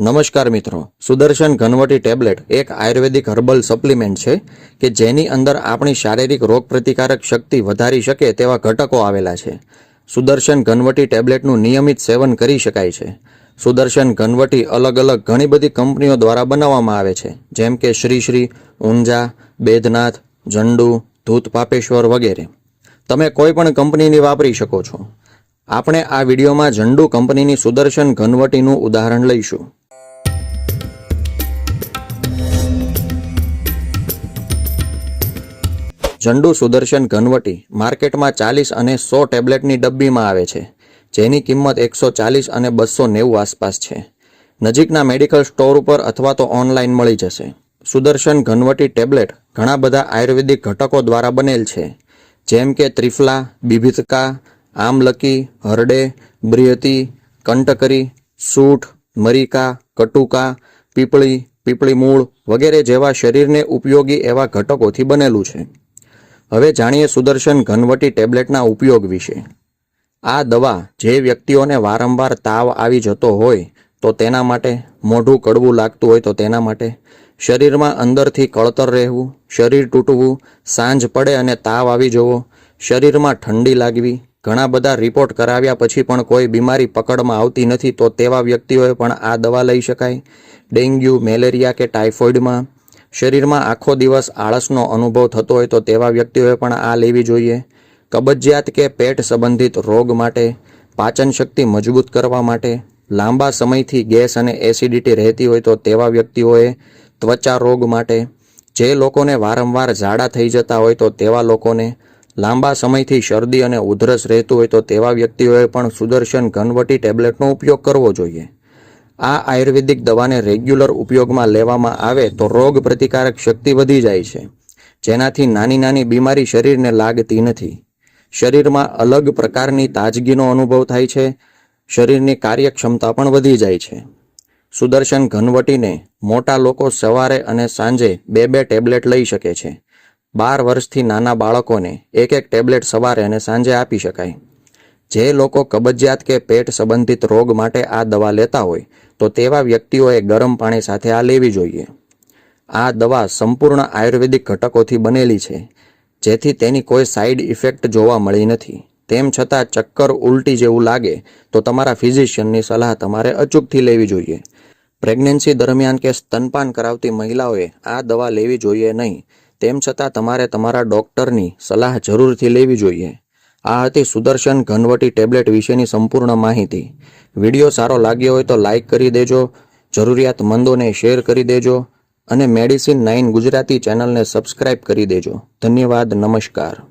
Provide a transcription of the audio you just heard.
નમસ્કાર મિત્રો, સુદર્શન ઘનવટી ટેબ્લેટ એક આયુર્વેદિક હર્બલ સપ્લિમેન્ટ છે કે જેની અંદર આપણી શારીરિક રોગપ્રતિકારક શક્તિ વધારી શકે તેવા ઘટકો આવેલા છે. સુદર્શન ઘનવટી ટેબ્લેટનું નિયમિત સેવન કરી શકાય છે. સુદર્શન ઘનવટી અલગ અલગ ઘણી બધી કંપનીઓ દ્વારા બનાવવામાં આવે છે, જેમ કે શ્રી શ્રી, ઊંઝા બેદનાથ ઝંડુ ધૂત પાપેશ્વર વગેરે. તમે કોઈ પણ કંપનીની વાપરી શકો છો. આપણે આ વિડીયોમાં ઝંડુ કંપનીની સુદર્શન ઘનવટીનું ઉદાહરણ લઈશું. ઝંડુ સુદર્શન ઘનવટી માર્કેટમાં ચાલીસ અને સો ટેબ્લેટની ડબ્બીમાં આવે છે, જેની કિંમત એકસો ચાલીસ અને બસો નેવું આસપાસ છે. નજીકના મેડિકલ સ્ટોર ઉપર અથવા તો ઓનલાઈન મળી જશે. સુદર્શન ઘનવટી ટેબ્લેટ ઘણા બધા આયુર્વેદિક ઘટકો દ્વારા બનેલ છે, જેમ કે ત્રિફલા, બિભિતકા, આમલકી, હરડે, બ્રિયતી, કંટકરી, સૂઠ, મરીકા, કટુકા, પીપળી પીપળી મૂળ વગેરે જેવા શરીરને ઉપયોગી એવા ઘટકોથી બનેલું છે. હવે જાણીએ સુદર્શન ઘનવટી ટેબ્લેટના ઉપયોગ વિશે. આ દવા જે વ્યક્તિઓને વારંવાર તાવ આવી જતો હોય તો તેના માટે મોઢું કડવું લાગતું હોય તો તેના માટે. શરીરમાં અંદરથી કળતર રહેવું, શરીર તૂટવું, સાંજ પડે અને તાવ આવી જવો, શરીરમાં ઠંડી લાગવી, ઘણા બધા રિપોર્ટ કરાવ્યા પછી પણ કોઈ બીમારી પકડમાં આવતી નથી તો તેવા વ્યક્તિઓએ પણ આ દવા લઈ શકાય. ડેન્ગ્યુ, મેલેરિયા કે ટાઇફોઇડમાં શરીરમાં આખો દિવસ આળસનો અનુભવ થતો હોય તો તેવા વ્યક્તિઓએ પણ આ લેવી જોઈએ. કબજિયાત કે પેટ સંબંધિત રોગ માટે, પાચન શક્તિ મજબૂત કરવા માટે, લાંબા સમયથી ગેસ અને એસિડિટી રહેતી હોય તો તેવા વ્યક્તિઓએ ત્વચા રોગ માટે, જે લોકોને વારંવાર ઝાડા થઈ જતા હોય તો તેવા લોકોને, લાંબા સમયથી શરદી અને ઉધરસ રહેતું હોય તો તેવા વ્યક્તિઓએ પણ સુદર્શન ઘનવટી ટેબ્લેટનો ઉપયોગ કરવો જોઈએ. આ આયુર્વેદિક દવાને રેગ્યુલર ઉપયોગમાં લેવામાં આવે તો રોગ પ્રતિકારક શક્તિ વધી જાય છે. જેનાથી નાની નાની બીમારી શરીરને લાગતી નથી. શરીરમાં અલગ પ્રકારની તાજગીનો અનુભવ થાય છે. શરીરની કાર્યક્ષમતા પણ વધી જાય છે. સુદર્શન ઘનવટીને મોટા લોકો સવારે અને સાંજે બે બે ટેબ્લેટ લઈ શકે છે. બાર વર્ષથી નાના બાળકોને એક એક ટેબ્લેટ સવારે અને સાંજે આપી શકાય. જે લોકો કબજિયાત કે પેટ સંબંધિત રોગ માટે આ દવા લેતા હોય તો તેવા વ્યક્તિઓએ ગરમ પાણી સાથે આ લેવી જોઈએ. આ દવા સંપૂર્ણ આયુર્વેદિક ઘટકોથી બનેલી છે, જેથી તેની કોઈ સાઈડ ઇફેક્ટ જોવા મળી નથી. તેમ છતાં ચક્કર ઉલટી જેવું લાગે, તો તમારા ફિઝિશિયનની સલાહ તમારે અચૂકથી લેવી જોઈએ. પ્રેગ્નન્સી દરમિયાન કે સ્તનપાન કરાવતી મહિલાઓએ આ દવા લેવી જોઈએ નહીં. તેમ છતાં તમારે તમારા ડૉક્ટરની સલાહ જરૂરથી લેવી જોઈએ. આ હતી સુદર્શન ઘનવટી ટેબ્લેટ વિશેની સંપૂર્ણ માહિતી. વીડિયો સારો લાગ્યો હોય તો લાઇક કરી દેજો, જરૂરિયાતમંદોને શેર કરી દેજો, અને મેડિસિન નાઇન ગુજરાતી ચેનલને સબસ્ક્રાઇબ કરી દેજો. ધન્યવાદ, નમસ્કાર.